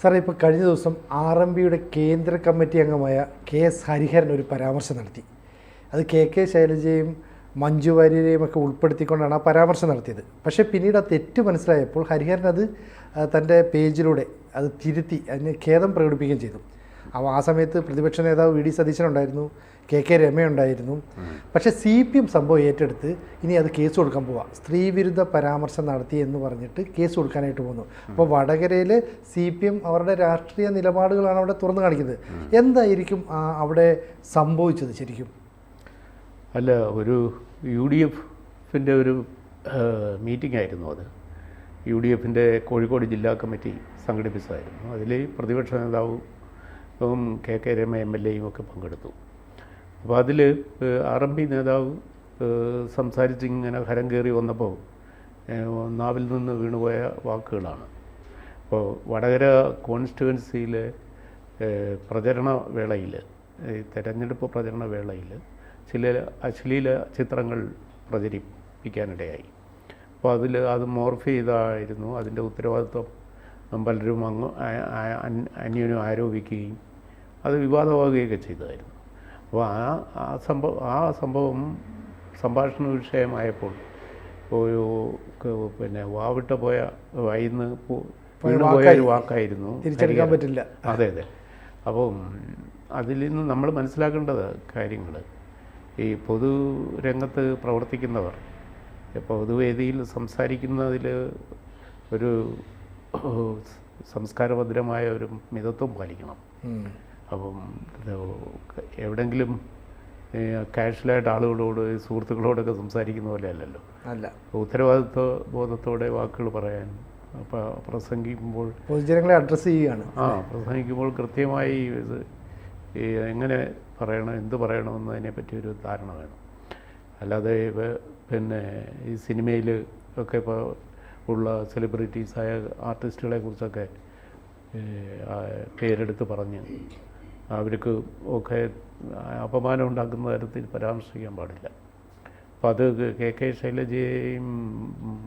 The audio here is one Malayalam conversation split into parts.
സാറേ ഇപ്പോൾ കഴിഞ്ഞ ദിവസം ആർ എം ബിയുടെ കേന്ദ്ര കമ്മിറ്റി അംഗമായ കെ എസ് ഹരിഹരൻ ഒരു പരാമർശം നടത്തി. അത് കെ കെ ശൈലജയും മഞ്ജു വാര്യരെയും ഒക്കെ ഉൾപ്പെടുത്തിക്കൊണ്ടാണ് ആ പരാമർശം നടത്തിയത്. പക്ഷേ പിന്നീട് ആ തെറ്റ് മനസ്സിലായപ്പോൾ ഹരിഹരൻ അത് തന്റെ പേജിലൂടെ അത് തിരുത്തി അതിന് ഖേദം പ്രകടിപ്പിക്കുകയും ചെയ്തു. അപ്പോൾ ആ സമയത്ത് പ്രതിപക്ഷ നേതാവ് വി ഡി സതീശൻ ഉണ്ടായിരുന്നു കെ കെ രമയുണ്ടായിരുന്നു. പക്ഷേ സി പി എം സംഭവം ഏറ്റെടുത്ത് ഇനി അത് കേസ് കൊടുക്കാൻ പോവാം. സ്ത്രീവിരുദ്ധ പരാമർശം നടത്തി എന്ന് പറഞ്ഞിട്ട് കേസ് കൊടുക്കാനായിട്ട് പോകുന്നു അപ്പോൾ വടകരയിൽ സി പി എം അവരുടെ രാഷ്ട്രീയ നിലപാടുകളാണ് അവിടെ തുറന്നു കാണിക്കുന്നത്. എന്തായിരിക്കും അവിടെ സംഭവിച്ചത് ശരിക്കും? അല്ല ഒരു യു ഡി എഫിന്റെ ഒരു മീറ്റിംഗ് ആയിരുന്നു അത്. യു ഡി എഫിന്റെ കോഴിക്കോട് ജില്ലാ കമ്മിറ്റി സംഘടിപ്പിച്ചതായിരുന്നു. അതിൽ പ്രതിപക്ഷ നേതാവും K K Rama M L എയും ഒക്കെ പങ്കെടുത്തു. അപ്പോൾ അതിൽ ആർ എം പി നേതാവ് സംസാരിച്ച് ഇങ്ങനെ ഹരം കയറി വന്നപ്പോൾ നാവിൽ നിന്ന് വീണുപോയ വാക്കുകളാണ്. അപ്പോൾ വടകര കോൺസ്റ്റിറ്റുവൻസിയിലെ പ്രചരണ വേളയിൽ തെരഞ്ഞെടുപ്പ് പ്രചരണ വേളയിൽ ചില അശ്ലീല ചിത്രങ്ങൾ പ്രചരിപ്പിക്കാനിടയായി. അപ്പോൾ അതിൽ അത് മോർഫ് ചെയ്തായിരുന്നു. അതിന്റെ ഉത്തരവാദിത്വം പലരും അങ്ങ് അന്യനും ആരോപിക്കുകയും അത് വിവാദമാകുകയൊക്കെ ചെയ്തതായിരുന്നു അപ്പോൾ ആ ആ സംഭവം ആ സംഭവം സംഭാഷണ വിഷയമായപ്പോൾ ഒരു പിന്നെ വാവിട്ട പോയ വൈന്ന് വീണുപോയ ഒരു വാക്കായിരുന്നു തിരിച്ചെടുക്കാൻ ഹരിഹരൻ. പറ്റില്ല. അതെ അതെ. അപ്പം അതിൽ നിന്ന് നമ്മൾ മനസ്സിലാക്കേണ്ടത് കാര്യങ്ങൾ. ഈ പൊതു പൊതുരംഗത്ത് പ്രവർത്തിക്കുന്നവർ പൊതുവേദിയിൽ സംസാരിക്കുന്നതിൽ ഒരു സംസ്കാരഭദ്രമായ ഒരു മിതത്വം പാലിക്കണം. അപ്പം എവിടെങ്കിലും കാഷ്വലായിട്ട് ആളുകളോട് സുഹൃത്തുക്കളോടൊക്കെ സംസാരിക്കുന്ന പോലെ അല്ലല്ലോ. അല്ല. ഉത്തരവാദിത്വ ബോധത്തോടെ വാക്കുകൾ പറയാൻ അപ്പം പ്രസംഗിക്കുമ്പോൾ പൊതുജനങ്ങളെ അഡ്രസ്സ് ചെയ്യുകയാണ്. ആ പ്രസംഗിക്കുമ്പോൾ കൃത്യമായി ഇത് എങ്ങനെ പറയണം എന്ത് പറയണമെന്നതിനെ പറ്റി ഒരു ധാരണ വേണം. അല്ലാതെ പിന്നെ ഈ സിനിമയിൽ ഒക്കെ ഇപ്പോൾ ഉള്ള സെലിബ്രിറ്റീസായ ആർട്ടിസ്റ്റുകളെ കുറിച്ചൊക്കെ പേരെടുത്ത് പറഞ്ഞ് അവർക്ക് ഒക്കെ അപമാനം ഉണ്ടാക്കുന്ന തരത്തിൽ പരാമർശിക്കാൻ പാടില്ല. അപ്പോൾ അത് കെ കെ ശൈലജയെയും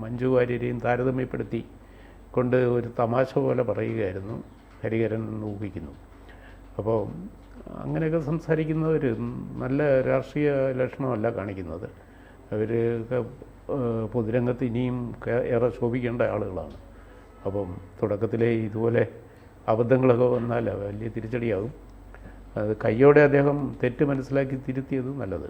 മഞ്ജു വാര്യരെയും താരതമ്യപ്പെടുത്തി കൊണ്ട് ഒരു തമാശ പോലെ പറയുകയായിരുന്നു ഹരിഹരൻ ഊഹിക്കുന്നു. അപ്പോൾ അങ്ങനെയൊക്കെ സംസാരിക്കുന്നവർ നല്ല രാഷ്ട്രീയ ലക്ഷണമല്ല കാണിക്കുന്നത്. അവർ പൊതുരംഗത്ത് ഇനിയും ഏറെ ശോഭിക്കേണ്ട ആളുകളാണ്. അപ്പം തുടക്കത്തിലെ ഇതുപോലെ അബദ്ധങ്ങളൊക്കെ വന്നാൽ വലിയ തിരിച്ചടിയാകും. അത് കയ്യോടെ അദ്ദേഹം തെറ്റ് മനസ്സിലാക്കി തിരുത്തിയത് നല്ലത്.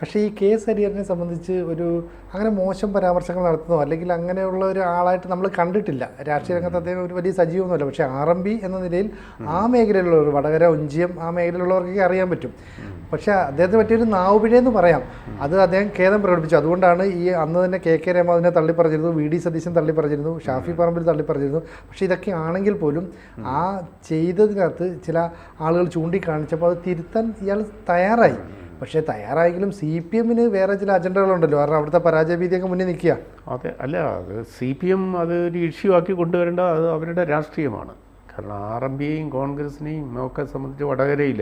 പക്ഷേ ഈ കെ എസ് ഹരിഹരനെ സംബന്ധിച്ച് ഒരു അങ്ങനെ മോശം പരാമർശങ്ങൾ നടത്തുന്നോ അല്ലെങ്കിൽ അങ്ങനെയുള്ള ഒരു ആളായിട്ട് നമ്മൾ കണ്ടിട്ടില്ല. രാഷ്ട്രീയ രംഗത്ത് അദ്ദേഹം ഒരു വലിയ സജീവമൊന്നുമല്ല. പക്ഷേ ആർ എം ബി എന്ന നിലയിൽ ആ മേഖലയിലുള്ളവർ വടകര ഒഞ്ചിയം ആ മേഖലയിലുള്ളവർക്കൊക്കെ അറിയാൻ പറ്റും. പക്ഷേ അദ്ദേഹത്തെ പറ്റിയൊരു നാവുപിഴയെന്ന് പറയാം. അത് അദ്ദേഹം ഖേദം പ്രകടിപ്പിച്ചു. അതുകൊണ്ടാണ് ഈ അന്ന് തന്നെ കെ കെ രമാദിനെ തള്ളിപ്പറഞ്ഞിരുന്നു വി ഡി സതീശൻ തള്ളിപ്പറഞ്ഞിരുന്നു ഷാഫി പറമ്പിൽ തള്ളിപ്പറഞ്ഞിരുന്നു. പക്ഷേ ഇതൊക്കെ ആണെങ്കിൽ പോലും ആ ചെയ്തതിനകത്ത് ചില ആളുകൾ ചൂണ്ടിക്കാണിച്ചപ്പോൾ അത് തിരുത്താൻ ഇയാൾ തയ്യാറായി. പക്ഷേ തയ്യാറായെങ്കിലും സി പി എമ്മിന് വേറെ ചില അജണ്ടകളുണ്ടല്ലോ. കാരണം അവിടുത്തെ പരാജയ ഭീതിയൊക്കെ മുന്നിൽ നിൽക്കുക. അതെ അല്ല അത് സി പി എം അത് ഒരു ഇഷ്യൂ ആക്കി കൊണ്ടുവരേണ്ട അത് അവരുടെ രാഷ്ട്രീയമാണ്. കാരണം ആർ എം പിയെയും കോൺഗ്രസിനെയും ഒക്കെ സംബന്ധിച്ച് വടകരയിൽ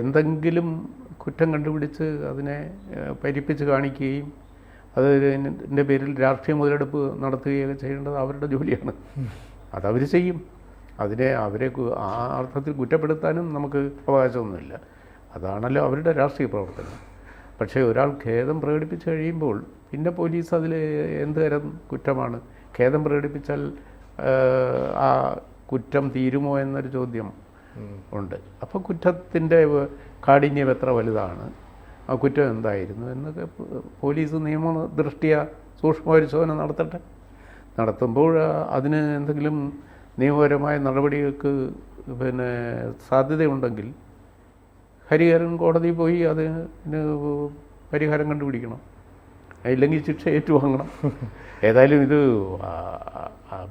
എന്തെങ്കിലും കുറ്റം കണ്ടുപിടിച്ച് അതിനെ പരിപ്പിച്ച് കാണിക്കുകയും അത് ഇതിന്റെ പേരിൽ രാഷ്ട്രീയ മുതലെടുപ്പ് നടത്തുകയൊക്കെ ചെയ്യേണ്ടത് അവരുടെ ജോലിയാണ്. അതവർ ചെയ്യും. അതിനെ അവരെ ആ അർത്ഥത്തിൽ കുറ്റപ്പെടുത്താനും നമുക്ക് അവകാശമൊന്നുമില്ല. അതാണല്ലോ അവരുടെ രാഷ്ട്രീയ പ്രവർത്തനം. പക്ഷേ ഒരാൾ ഖേദം പ്രകടിപ്പിച്ച് കഴിയുമ്പോൾ പിന്നെ പോലീസ് അതിൽ എന്ത് തരം കുറ്റമാണ്? ഖേദം പ്രകടിപ്പിച്ചാൽ ആ, കുറ്റം തീരുമോ എന്നൊരു ചോദ്യം ഉണ്ട്. അപ്പോൾ കുറ്റത്തിന്റെ കാഠിന്യം എത്ര വലുതാണ്? ആ കുറ്റം എന്തായിരുന്നു എന്നൊക്കെ പോലീസ് നിയമ ദൃഷ്ടിയ സൂക്ഷ്മ പരിശോധന നടത്തട്ടെ. നടത്തുമ്പോൾ അതിന് എന്തെങ്കിലും നിയമപരമായ നടപടികൾക്ക് പിന്നെ സാധ്യതയുണ്ടെങ്കിൽ ഹരിഹരൻ കോടതി പോയി അതിന് പരിഹാരം കണ്ടുപിടിക്കണം. ഇല്ലെങ്കിൽ ശിക്ഷ ഏറ്റുവാങ്ങണം. ഏതായാലും ഇത്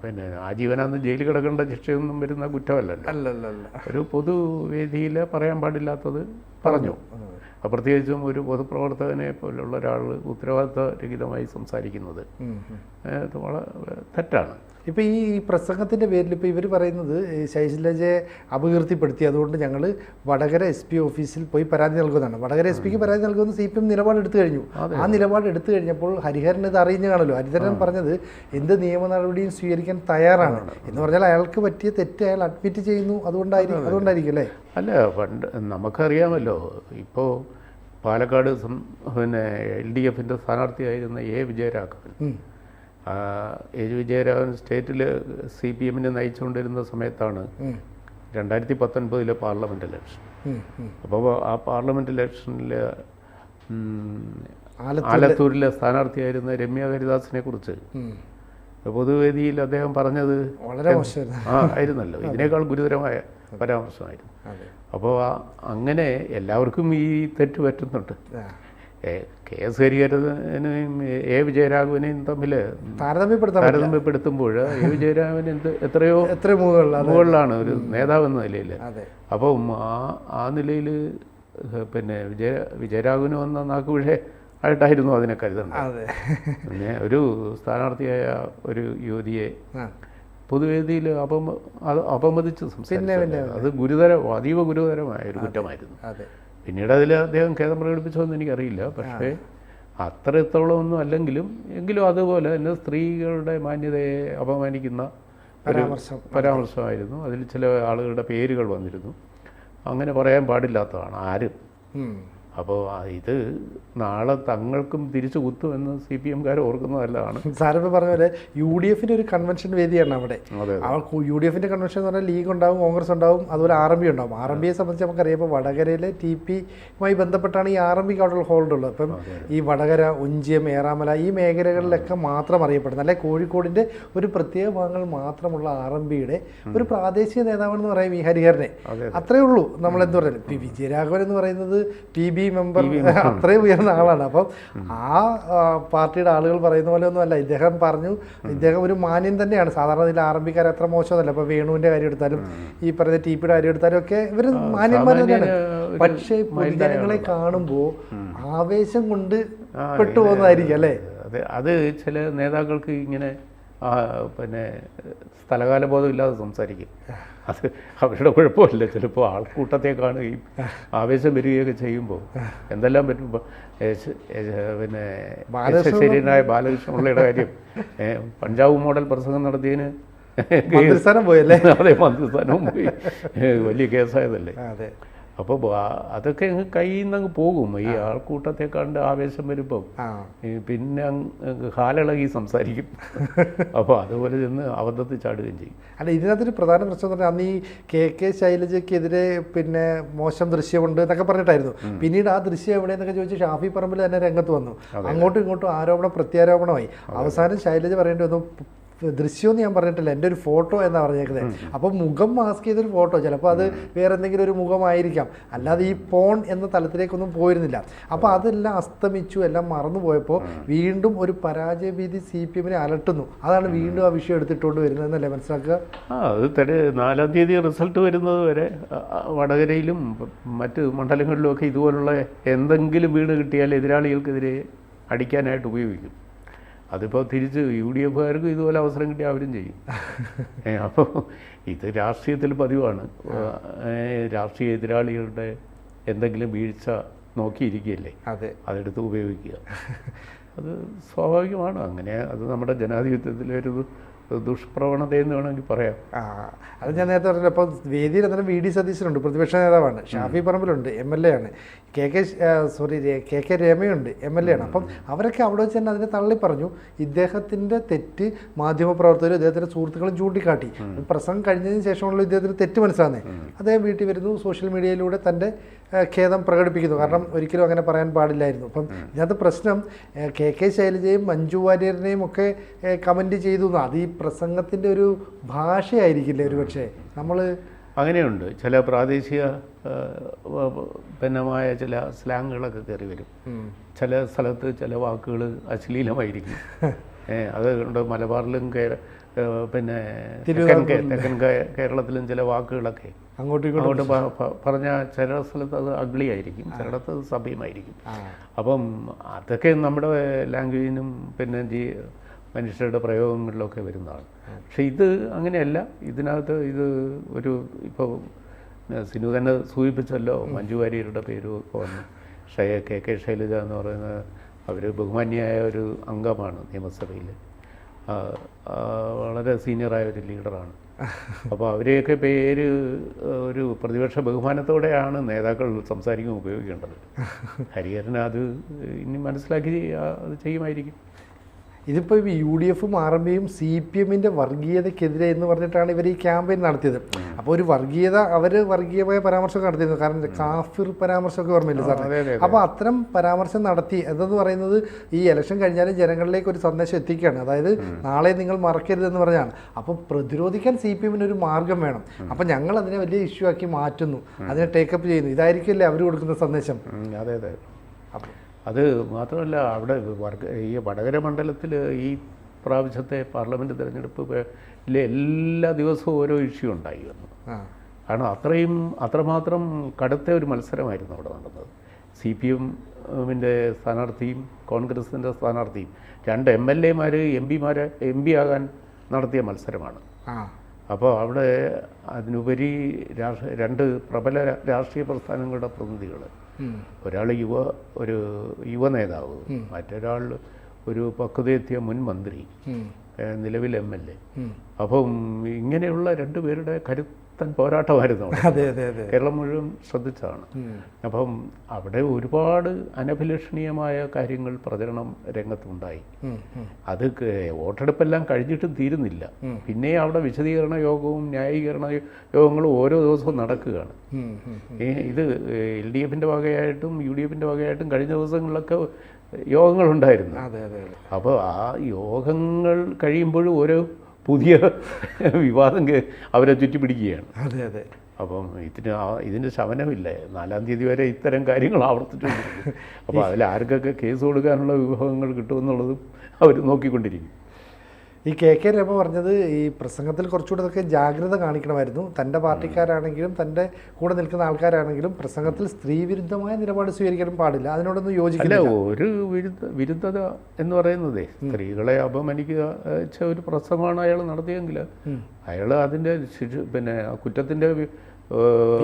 പിന്നെ ആജീവനാന്ന് ജയിലിൽ കിടക്കേണ്ട ശിക്ഷയൊന്നും വരുന്ന കുറ്റമല്ലല്ലോ. അല്ലല്ല ഒരു പൊതുവേദിയിൽ പറയാൻ പാടില്ലാത്തത് പറഞ്ഞു. പ്രത്യേകിച്ചും ഒരു പൊതുപ്രവർത്തകനെ പോലുള്ള ഒരാൾ ഉത്തരവാദിത്തരഹിതമായി സംസാരിക്കുന്നത്. വളരെ തെറ്റാണ്. ഇപ്പോൾ ഈ ഈ പ്രസംഗത്തിന്റെ പേരിൽ ഇപ്പോൾ ഇവർ പറയുന്നത് ശൈശിലജയെ ശൈലജയെ അപകീർത്തിപ്പെടുത്തി. അതുകൊണ്ട് ഞങ്ങൾ വടകര എസ് പി ഓഫീസിൽ പോയി പരാതി നൽകുന്നതാണ്. വടകര എസ് പിക്ക് പരാതി നൽകുന്ന സി പി എം നിലപാട് എടുത്തു കഴിഞ്ഞു. ആ നിലപാട് എടുത്തു കഴിഞ്ഞപ്പോൾ ഹരിഹരൻ ഇത് അറിഞ്ഞു കാണല്ലോ ഹരിഹരൻ പറഞ്ഞത് എന്ത് നിയമ നടപടിയും സ്വീകരിക്കാൻ തയ്യാറാണ്. എന്ന് പറഞ്ഞാൽ അയാൾക്ക് പറ്റിയ തെറ്റ് അയാൾ അഡ്മിറ്റ് ചെയ്യുന്നു. അതുകൊണ്ടായിരിക്കും അതുകൊണ്ടായിരിക്കും അല്ലേ? അല്ല പണ്ട് നമുക്കറിയാമല്ലോ. ഇപ്പോൾ പാലക്കാട് പിന്നെ എൽ ഡി എഫിന്റെ സ്ഥാനാർത്ഥിയായിരുന്ന എ വിജയരാഘവൻ. ഉം. ജി എ വിജയരാഘവൻ സ്റ്റേറ്റിൽ സി പി എമ്മിനെ നയിച്ചുകൊണ്ടിരുന്ന സമയത്താണ്. രണ്ടായിരത്തി പത്തൊൻപതിലെ പാർലമെന്റ് ഇലക്ഷൻ. അപ്പോൾ ആ പാർലമെന്റ് ഇലക്ഷനിൽ ആലത്തൂരിലെ- സ്ഥാനാർത്ഥിയായിരുന്ന രമ്യ ഹരിദാസിനെ കുറിച്ച് പൊതുവേദിയിൽ അദ്ദേഹം പറഞ്ഞത് വളരെ ആ ആയിരുന്നല്ലോ. ഇതിനേക്കാൾ ഗുരുതരമായ പരാമർശമായിരുന്നു. അപ്പോൾ അങ്ങനെ എല്ലാവർക്കും ഈ തെറ്റ് പറ്റുന്നുണ്ട്. കെ എസ് ഹരിഹരനെയും എ വിജയരാഘവനെയും തമ്മിൽ താരതമ്യപ്പെടുത്താൻ. താരതമ്യപ്പെടുത്തുമ്പോൾ എ വിജയരാഘവൻ എന്ത് എത്രയോ എത്ര മുകളിലാണ് ഒരു നേതാവ് എന്ന നിലയിൽ. അപ്പം ആ ആ നിലയിൽ പിന്നെ വിജയ വിജയരാഘവന് വന്ന നാക്കുപിഴ ആയിട്ടായിരുന്നു അതിനെ കരുതേണ്ടത്. പിന്നെ ഒരു സ്ഥാനാർത്ഥിയായ ഒരു യുവതിയെ പൊതുവേദിയിൽ അപമ അത് അപമതിച്ച് സംസാരിച്ചു അത് ഗുരുതര അതീവ ഗുരുതരമായ ഒരു കുറ്റമായിരുന്നു. അതെ. പിന്നീട് അതിൽ അദ്ദേഹം ഖേദം പ്രകടിപ്പിച്ചതെന്ന് എനിക്കറിയില്ല. പക്ഷേ അത്രത്തോളം ഒന്നും അല്ലെങ്കിലും എങ്കിലും അതുപോലെ തന്നെ സ്ത്രീകളുടെ മാന്യതയെ അപമാനിക്കുന്ന ഒരു പരാമർശം. പരാമർശമായിരുന്നു. അതിൽ ചില ആളുകളുടെ പേരുകൾ വന്നിരുന്നു. അങ്ങനെ പറയാൻ പാടില്ലാത്തതാണ് ആരും. അപ്പോൾ ഇത് നാളെ തങ്ങൾക്കും തിരിച്ചു കുത്തുമെന്ന് സി പി എംകാർ കാർ നല്ലതാണ്. സാറിപ്പോൾ പറഞ്ഞ പോലെ യു ഡി എഫിന്റെ ഒരു കൺവെൻഷൻ വേദിയാണ് അവിടെ. യു ഡി എഫിന്റെ കൺവെൻഷൻ എന്ന് പറഞ്ഞാൽ ലീഗ് ഉണ്ടാവും കോൺഗ്രസ് ഉണ്ടാവും അതുപോലെ ആർ എം ബി ഉണ്ടാവും. ആർ എം ബിയെ സംബന്ധിച്ച് നമുക്കറിയാം ഇപ്പോൾ വടകരയിലെ ടി പിയുമായി ബന്ധപ്പെട്ടാണ് ഈ ആർ എം ബിക്ക് അവിടെയുള്ള ഹോൾഡ് ഉള്ളത്. അപ്പം ഈ വടകര ഒഞ്ചിയം ഏറാമല ഈ മേഖലകളിലൊക്കെ മാത്രം അറിയപ്പെടുന്നത്. അല്ലെ കോഴിക്കോടിന്റെ ഒരു പ്രത്യേക ഭാഗങ്ങൾ മാത്രമുള്ള ആർ എം ബിയുടെ ഒരു പ്രാദേശിക നേതാവെന്ന് പറയും ഈ ഹരിഹരനെ. അത്രയേ ഉള്ളൂ നമ്മൾ എന്ത് പറയുന്നത് പി വിജയരാഘവൻ എന്ന് പറയുന്നത് പി ബി മെമ്പർ അത്രയും ഉയർന്ന ആളാണ്. അപ്പം ആ പാർട്ടിയുടെ ആളുകൾ പറയുന്ന പോലെ ഒന്നും അല്ല ഇദ്ദേഹം പറഞ്ഞു ഇദ്ദേഹം ഒരു മാന്യം തന്നെയാണ്. സാധാരണ ഇതിൽ ആർ എം പിക്കാർ അത്ര മോശമൊന്നുമല്ല. ഇപ്പോൾ വേണുവിന്റെ കാര്യം എടുത്താലും ഈ പറയുന്ന ടി പിയുടെ കാര്യം എടുത്താലും ഒക്കെ ഇവർ മാന്യന്മാർ തന്നെയാണ്. പക്ഷേ പൊതുജനങ്ങളെ കാണുമ്പോൾ ആവേശം കൊണ്ട് പെട്ടുപോകുന്നതായിരിക്കും അല്ലേ? അതെ അത് ചില നേതാക്കൾക്ക് ഇങ്ങനെ പിന്നെ സ്ഥലകാല ബോധം ഇല്ലാതെ സംസാരിക്കും. അത് അവരുടെ കുഴപ്പമില്ല. ചിലപ്പോൾ ആൾക്കൂട്ടത്തെ കാണുകയും ആവേശം വരികയൊക്കെ ചെയ്യുമ്പോൾ എന്തെല്ലാം പറ്റുമ്പോൾ പിന്നെ ശരീരനായ ബാലകൃഷ്ണപിള്ളയുടെ കാര്യം പഞ്ചാബ് മോഡൽ പ്രസംഗം നടത്തിയതിന് മന്ത്രിസ്ഥാനം പോയല്ലേ? അതെ മന്ത്രിസ്ഥാനവും പോയി. വലിയ കേസായതല്ലേ. അതെ. അപ്പോൾ അതൊക്കെ അങ്ങ് കയ്യിൽ നിന്ന് അങ്ങ് പോകും. ഈ ആൾക്കൂട്ടത്തെ കണ്ട് ആവേശം വരുമ്പം. പിന്നെ കാലിളകി സംസാരിക്കും. അപ്പോൾ അതുപോലെ ചെന്ന് അബദ്ധത്തിൽ ചാടുകയും ചെയ്യും. അല്ല ഇതിനകത്തൊരു പ്രധാന പ്രശ്നം എന്ന് പറഞ്ഞാൽ അന്ന് ഈ കെ കെ ശൈലജയ്ക്കെതിരെ പിന്നെ മോശം ദൃശ്യമുണ്ട് എന്നൊക്കെ പറഞ്ഞിട്ടായിരുന്നു. പിന്നീട് ആ ദൃശ്യം എവിടെയെന്നൊക്കെ ചോദിച്ച് ഷാഫി പറമ്പിൽ തന്നെ രംഗത്ത് വന്നു. അങ്ങോട്ടും ഇങ്ങോട്ടും ആരോപണം പ്രത്യാരോപണമായി. അവസാനം ശൈലജ പറയേണ്ടി വന്നു "പ്- എന്ന് ഞാൻ പറഞ്ഞിട്ടില്ല. എന്റെ ഒരു ഫോട്ടോ എന്നാ പറഞ്ഞേക്കുന്നത് അപ്പോൾ മുഖം മാസ്ക് ചെയ്തൊരു ഫോട്ടോ. ചിലപ്പോൾ അത് വേറെ എന്തെങ്കിലും ഒരു മുഖമായിരിക്കാം. അല്ലാതെ ഈ പോൺ എന്ന തലത്തിലേക്കൊന്നും പോയിരുന്നില്ല. അപ്പോൾ അതെല്ലാം അസ്തമിച്ചു എല്ലാം മറന്നു പോയപ്പോൾ വീണ്ടും ഒരു പരാജയ ഭീതി സി പി എമ്മിനെ അലട്ടുന്നു. അതാണ് വീണ്ടും ആ വിഷയം എടുത്തിട്ടുകൊണ്ട് വരുന്നതെന്നല്ലേ മനസ്സിലാക്കുക? ആ അത് തെര നാലാം തീയതി റിസൾട്ട് വരുന്നത് വരെ വടകരയിലും മറ്റ് മണ്ഡലങ്ങളിലുമൊക്കെ ഇതുപോലുള്ള എന്തെങ്കിലും വീട് കിട്ടിയാൽ എതിരാളികൾക്കെതിരെ അടിക്കാനായിട്ട് ഉപയോഗിക്കും. അതിപ്പോൾ തിരിച്ച് യു ഡി എഫുകാർക്കും ഇതുപോലെ അവസരം കിട്ടിയാൽ അവരും ചെയ്യും. അപ്പോൾ ഇത് രാഷ്ട്രീയത്തിൽ പതിവാണ്. രാഷ്ട്രീയ എതിരാളികളുടെ എന്തെങ്കിലും വീഴ്ച നോക്കിയിരിക്കുകയല്ലേ? അതെ. അതെടുത്ത് ഉപയോഗിക്കുക. അത് സ്വാഭാവികമാണ്. അങ്ങനെ അത് നമ്മുടെ ജനാധിപത്യത്തിലെ ഒരു ദുഷ്പ്രവണതയെന്ന് വേണമെങ്കിൽ പറയാം. ആ അത് ഞാൻ നേരത്തെ പറഞ്ഞില്ല അപ്പോൾ വേദിയിൽ അന്നേരം വി ഡി സതീശനുണ്ട് പ്രതിപക്ഷ നേതാവാണ്. ഷാഫി പറമ്പിലുണ്ട് എം എൽ എ ആണ്. K K sorry K K രമയുണ്ട് M L A ആണ്. അപ്പം അവരൊക്കെ അവിടെ വെച്ച് തന്നെ അതിനെ തള്ളി പറഞ്ഞു ഇദ്ദേഹത്തിന്റെ തെറ്റ് മാധ്യമപ്രവർത്തകരും ഇദ്ദേഹത്തിന്റെ സുഹൃത്തുക്കളും ചൂണ്ടിക്കാട്ടി. പ്രസംഗം കഴിഞ്ഞതിന് ശേഷമുള്ള ഇദ്ദേഹത്തിന് തെറ്റ് മനസ്സിലാകുന്നത്. അദ്ദേഹം വീട്ടിൽ വരുന്നു സോഷ്യൽ മീഡിയയിലൂടെ തന്റെ ഖേദം പ്രകടിപ്പിക്കുന്നു. കാരണം ഒരിക്കലും അങ്ങനെ പറയാൻ പാടില്ലായിരുന്നു. അപ്പം ഇതിനകത്ത് പ്രശ്നം കെ കെ ശൈലജയും മഞ്ജു വാര്യറിനെയും ഒക്കെ കമന്റ് ചെയ്തു. അത് ഈ പ്രസംഗത്തിന്റെ ഒരു ഭാഷയായിരിക്കില്ലേ ഒരു പക്ഷേ നമ്മൾ അങ്ങനെയുണ്ട്. ചില പ്രാദേശിക ഭിന്നമായ ചില സ്ലാങ്ങുകളൊക്കെ കയറി വരും. ചില സ്ഥലത്ത് ചില വാക്കുകൾ അശ്ലീലമായിരിക്കും. അത് അതുകൊണ്ട് മലബാറിലും കേര- പിന്നെ തെക്കൻ കേരളത്തിലും ചില വാക്കുകളൊക്കെ അങ്ങോട്ടും ഇങ്ങോട്ടും പറഞ്ഞ ചില സ്ഥലത്ത് അത് അഗ്ലി ആയിരിക്കും ചിലയിടത്ത് അത് സഭ്യമായിരിക്കും. അപ്പം അതൊക്കെ നമ്മുടെ ലാംഗ്വേജിനും പിന്നെ ജീ മനുഷ്യരുടെ പ്രയോഗങ്ങളിലൊക്കെ വരുന്നതാണ്. പക്ഷെ ഇത് അങ്ങനെയല്ല ഇതിനകത്ത് ഇത് ഒരു ഇപ്പോൾ സിനു തന്നെ സൂചിപ്പിച്ചല്ലോ മഞ്ജു വാര്യരുടെ പേരും ഒക്കെ വന്നു. ഷൈ കെ കെ ശൈലജ എന്ന് പറയുന്ന അവർ ബഹുമാന്യായ ഒരു അംഗമാണ് നിയമസഭയിൽ വളരെ സീനിയറായ ഒരു ലീഡറാണ്. അപ്പോൾ അവരെയൊക്കെ പേര് ഒരു പ്രതിപക്ഷ ബഹുമാനത്തോടെയാണ് നേതാക്കൾ സംസാരിക്കുമ്പോൾ ഉപയോഗിക്കേണ്ടത്. ഹരിഹരൻ അത് ഇനി മനസ്സിലാക്കി അത് ചെയ്യുമായിരിക്കും. ഇതിപ്പോൾ യു ഡി എഫും ആർ എം പിയും സി പി എമ്മിന്റെ വർഗീയതയ്ക്കെതിരെ എന്ന് പറഞ്ഞിട്ടാണ് ഇവർ ഈ ക്യാമ്പയിൻ നടത്തിയത്. അപ്പോൾ ഒരു വർഗീയത അവർ വർഗീയമായ പരാമർശമൊക്കെ നടത്തിയിരുന്നു. കാരണം കാഫിർ പരാമർശമൊക്കെ ഓർമ്മയില്ല സാർ അപ്പോൾ അത്തരം പരാമർശം നടത്തി എന്തെന്ന് പറയുന്നത് ഈ ഇലക്ഷൻ കഴിഞ്ഞാലും ജനങ്ങളിലേക്ക് ഒരു സന്ദേശം എത്തിക്കുകയാണ്. അതായത് നാളെ നിങ്ങൾ മറക്കരുതെന്ന് പറഞ്ഞാണ്. അപ്പോൾ പ്രതിരോധിക്കാൻ സി പി എമ്മിന് ഒരു മാർഗം വേണം. അപ്പോൾ ഞങ്ങൾ അതിനെ വലിയ ഇഷ്യൂ ആക്കി മാറ്റുന്നു. അതിനെ ടേക്കപ്പ് ചെയ്യുന്നു. ഇതായിരിക്കില്ലേ അവർ കൊടുക്കുന്ന സന്ദേശം? അതെ അതെ. അപ്പോൾ അത് മാത്രമല്ല അവിടെ വർഗ ഈ വടകര മണ്ഡലത്തിൽ ഈ പ്രാവശ്യത്തെ പാർലമെന്റ് തിരഞ്ഞെടുപ്പിലെ എല്ലാ ദിവസവും ഓരോ ഇഷ്യൂ ഉണ്ടായി വന്നു. കാരണം അത്രയും അത്രമാത്രം കടുത്ത ഒരു മത്സരമായിരുന്നു അവിടെ നടന്നത്. സി പി എമ്മിന്റെ സ്ഥാനാർത്ഥിയും കോൺഗ്രസിന്റെ സ്ഥാനാർത്ഥിയും രണ്ട് എം എൽ എമാർ എം പിമാർ എം പി ആകാൻ നടത്തിയ മത്സരമാണ്. അപ്പോൾ അവിടെ അതിനുപരി രാഷ്ട്ര രണ്ട് പ്രബല രാഷ്ട്രീയ പ്രസ്ഥാനങ്ങളുടെ പ്രതിനിധികൾ. ഒരാൾ യുവ ഒരു യുവ നേതാവ് മറ്റൊരാൾ ഒരു പക്വതയെത്തിയ മുൻ മന്ത്രി നിലവിൽ എം എൽ എ. അപ്പം ഇങ്ങനെയുള്ള രണ്ടുപേരുടെ കരുത്തൻ പോരാട്ടമായിരുന്നു അതെ അതെ അതെ. കേരളം മുഴുവൻ ശ്രദ്ധിച്ചതാണ്. അപ്പം അവിടെ ഒരുപാട് അനഭിലഷണീയമായ കാര്യങ്ങൾ പ്രചരണം രംഗത്തുണ്ടായി. അത് വോട്ടെടുപ്പെല്ലാം കഴിഞ്ഞിട്ടും തീരുന്നില്ല. പിന്നെ അവിടെ വിശദീകരണ യോഗവും ന്യായീകരണ യോഗങ്ങളും ഓരോ ദിവസവും നടക്കുകയാണ്. ഇത് എൽ ഡി എഫിന്റെ വകയായിട്ടും യു ഡി എഫിന്റെ വകയായിട്ടും കഴിഞ്ഞ ദിവസങ്ങളിലൊക്കെ യോഗങ്ങളുണ്ടായിരുന്നു. അപ്പോൾ ആ യോഗങ്ങൾ കഴിയുമ്പോഴും ഓരോ പുതിയ വിവാദം അവരെ അവരെ ചുറ്റിപ്പിടിക്കുകയാണ് അതെ അതെ. അപ്പം ഇതിന് ഇതിന് ശമനമില്ല. നാലാം തീയതി വരെ ഇത്തരം കാര്യങ്ങൾ ആവർത്തിച്ചുകൊണ്ടിരിക്കും. അപ്പോൾ അതിൽ ആർക്കൊക്കെ കേസ് കൊടുക്കാനുള്ള വിഭവങ്ങൾ കിട്ടുമെന്നുള്ളതും അവർ നോക്കിക്കൊണ്ടിരിക്കും. ഈ കെ കെ രമ പറഞ്ഞത് ഈ പ്രസംഗത്തിൽ കുറച്ചുകൂടെ ഒക്കെ ജാഗ്രത കാണിക്കണമായിരുന്നു. തന്റെ പാർട്ടിക്കാരാണെങ്കിലും തന്റെ കൂടെ നിൽക്കുന്ന ആൾക്കാരാണെങ്കിലും പ്രസംഗത്തിൽ സ്ത്രീ വിരുദ്ധമായ നിലപാട് സ്വീകരിക്കാനും പാടില്ല. അതിനോടൊന്നും യോജിക്കില്ല ഒരു വിരുദ്ധ വിരുദ്ധത എന്ന് പറയുന്നതേ സ്ത്രീകളെ അപമാനിക്കുക ഒരു പ്രസംഗമാണ് അയാൾ നടത്തിയെങ്കിൽ അയാൾ അതിന്റെ ശിക്ഷ പിന്നെ കുറ്റത്തിന്റെ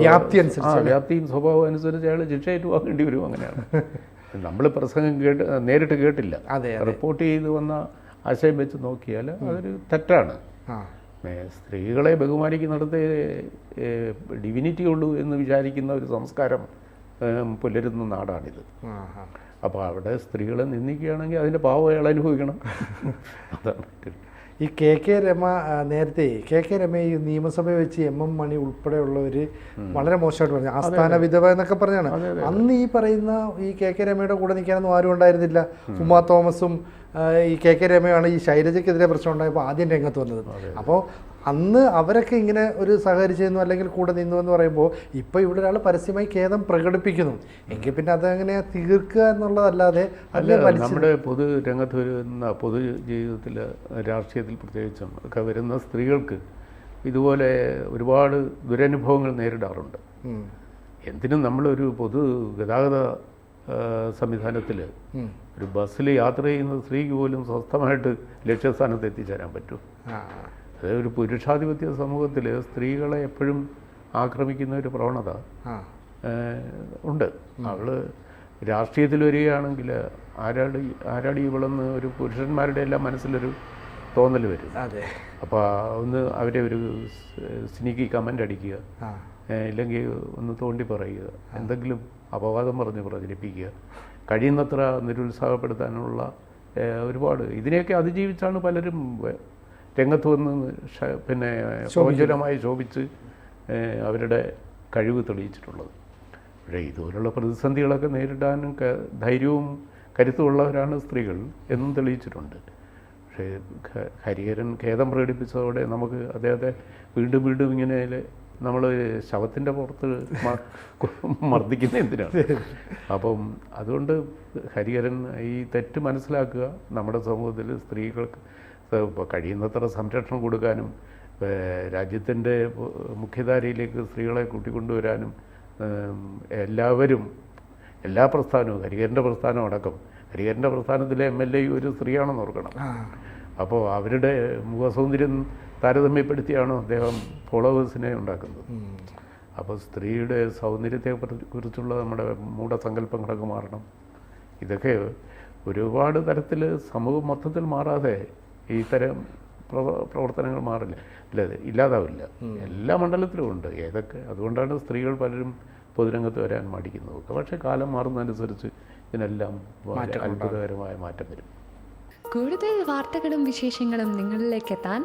വ്യാപ്തി അനുസരിച്ച് വ്യാപ്തിയും സ്വഭാവം അനുസരിച്ച് അയാൾ ശിക്ഷ ഏറ്റുവാങ്ങേണ്ടി വരും അങ്ങനെയാണ്. നമ്മൾ പ്രസംഗം കേട്ട് നേരിട്ട് കേട്ടില്ല. അതെ. റിപ്പോർട്ട് ചെയ്ത് വന്ന ആശയം വെച്ച് നോക്കിയാൽ അതൊരു തെറ്റാണ്. സ്ത്രീകളെ ബഹുമാനിക്കുന്നിടത്ത് ഡിവിനിറ്റി ഉള്ളൂ എന്ന് വിചാരിക്കുന്ന ഒരു സംസ്കാരം പുലരുന്ന നാടാണിത്. അപ്പോൾ അവിടെ സ്ത്രീകളെ നിന്ദിക്കുകയാണെങ്കിൽ അതിന്റെ പാവം അയാൾ അനുഭവിക്കണം. അതാണ് ഈ കെ കെ രമ നേരത്തെ കെ കെ രമ ഈ നിയമസഭയിൽ വെച്ച് എം എം മണി ഉൾപ്പെടെയുള്ളവർ വളരെ മോശമായിട്ട് പറഞ്ഞു. ആസ്ഥാന വിധവ എന്നൊക്കെ പറഞ്ഞാണ്. അന്ന് ഈ പറയുന്ന ഈ കെ കെ രമയുടെ കൂടെ നിൽക്കാനൊന്നും ആരും ഉണ്ടായിരുന്നില്ല. ഉമാ തോമസും ഈ കെ കെ രമയാണ് ഈ ശൈലജയ്ക്കെതിരെ പ്രശ്നം ഉണ്ടായപ്പോൾ ആദ്യം രംഗത്ത് വന്നത്. അപ്പോൾ അന്ന് അവരൊക്കെ ഇങ്ങനെ ഒരു സഹകരിച്ചിരുന്നു അല്ലെങ്കിൽ കൂടെ നിന്നു എന്ന് പറയുമ്പോൾ ഇപ്പോൾ ഇവിടെ ഒരാൾ പരസ്യമായി ഖേദം പ്രകടിപ്പിക്കുന്നു. എങ്കിൽ പിന്നെ അതങ്ങനെ തീർക്കുക എന്നുള്ളതല്ലാതെ അല്ല നമ്മുടെ പൊതു രംഗത്ത് വരുന്ന പൊതു ജീവിതത്തിൽ രാഷ്ട്രീയത്തിൽ പ്രത്യേകിച്ചും ഒക്കെ വരുന്ന സ്ത്രീകൾക്ക് ഇതുപോലെ ഒരുപാട് ദുരനുഭവങ്ങൾ നേരിടാറുണ്ട്. എന്തിനും നമ്മളൊരു പൊതു ഗതാഗത സംവിധാനത്തിൽ. ഒരു ബസ്സിൽ യാത്ര ചെയ്യുന്ന സ്ത്രീക്ക് പോലും സ്വസ്ഥമായിട്ട് ലക്ഷ്യസ്ഥാനത്ത് എത്തിച്ചേരാൻ പറ്റും. അതായത് അത് ഒരു പുരുഷാധിപത്യ സമൂഹത്തിൽ സ്ത്രീകളെ എപ്പോഴും ആക്രമിക്കുന്ന ഒരു പ്രവണത ഉണ്ട്. അവൾ രാഷ്ട്രീയത്തിൽ വരികയാണെങ്കിൽ ആരാടി ആരാടി ഇവളെന്ന് ഒരു പുരുഷന്മാരുടെ എല്ലാം മനസ്സിലൊരു തോന്നൽ വരും. അപ്പോൾ ഒന്ന് അവരെ ഒരു സ്നീക്കി കമന്റ് അടിക്കുക ഇല്ലെങ്കിൽ ഒന്ന് തോണ്ടി പറയുക എന്തെങ്കിലും അപവാദം പറഞ്ഞ് പ്രചരിപ്പിക്കുക. കഴിയുന്നത്ര നിരുത്സാഹപ്പെടുത്താനുള്ള ഒരുപാട്. ഇതിനെയൊക്കെ അതിജീവിച്ചാണ് പലരും രംഗത്ത് വന്ന് പിന്നെ പ്രോജ്വലമായി ശോഭിച്ച് അവരുടെ കഴിവ് തെളിയിച്ചിട്ടുള്ളത്. പക്ഷേ ഇതുപോലുള്ള പ്രതിസന്ധികളൊക്കെ നേരിടാനും ധൈര്യവും കരുത്തുമുള്ളവരാണ് സ്ത്രീകൾ എന്നും തെളിയിച്ചിട്ടുണ്ട്. പക്ഷേ ഹരിഹരൻ ഖേദം പ്രകടിപ്പിച്ചതോടെ നമുക്ക് അദ്ദേഹത്തെ വീണ്ടും വീണ്ടും ഇങ്ങനെ നമ്മൾ ശവത്തിന്റെ പുറത്ത് മർദ്ദിക്കുന്ന എന്തിനാണ് അപ്പം അതുകൊണ്ട് ഹരിഹരൻ ഈ തെറ്റ് മനസ്സിലാക്കുക. നമ്മുടെ സമൂഹത്തിൽ സ്ത്രീകൾക്ക് ഇപ്പോൾ കഴിയുന്നത്ര സംരക്ഷണം കൊടുക്കാനും രാജ്യത്തിന്റെ മുഖ്യധാരയിലേക്ക് സ്ത്രീകളെ കൂട്ടിക്കൊണ്ടുവരാനും എല്ലാവരും എല്ലാ പ്രസ്ഥാനവും ഹരിഹരന്റെ പ്രസ്ഥാനം അടക്കം ഹരിഹരന്റെ പ്രസ്ഥാനത്തിലെ എം എൽ എ ഒരു സ്ത്രീയാണെന്ന് ഓർക്കണം. അപ്പോൾ അവരുടെ മുഖസൗന്ദര്യം താരതമ്യപ്പെടുത്തിയാണോ അദ്ദേഹം ഫോളോവേഴ്സിനെ ഉണ്ടാക്കുന്നത്? അപ്പോൾ സ്ത്രീയുടെ സൗന്ദര്യത്തെ കുറി- കുറിച്ചുള്ള നമ്മുടെ മൂഢസങ്കല്പങ്ങളൊക്കെ മാറണം. ഇതൊക്കെ ഒരുപാട് തരത്തിൽ സമൂഹം മൊത്തത്തിൽ മാറാതെ ഈ തരം പ്രവർത്തനങ്ങൾ മാറില്ല. ഇല്ല ഇല്ലാതാവില്ല. എല്ലാ മണ്ഡലത്തിലും ഉണ്ട്. ഏതൊക്കെ? അതുകൊണ്ടാണ് സ്ത്രീകൾ പലരും പൊതുരംഗത്ത് വരാൻ മടിക്കുന്നത്. പക്ഷേ കാലം മാറുന്നതനുസരിച്ച് ഇതിനെല്ലാം വളരെ അത്ഭുതകരമായ മാറ്റം വരും. കൂടുതൽ വാർത്തകളും വിശേഷങ്ങളും നിങ്ങളിലേക്ക് എത്താൻ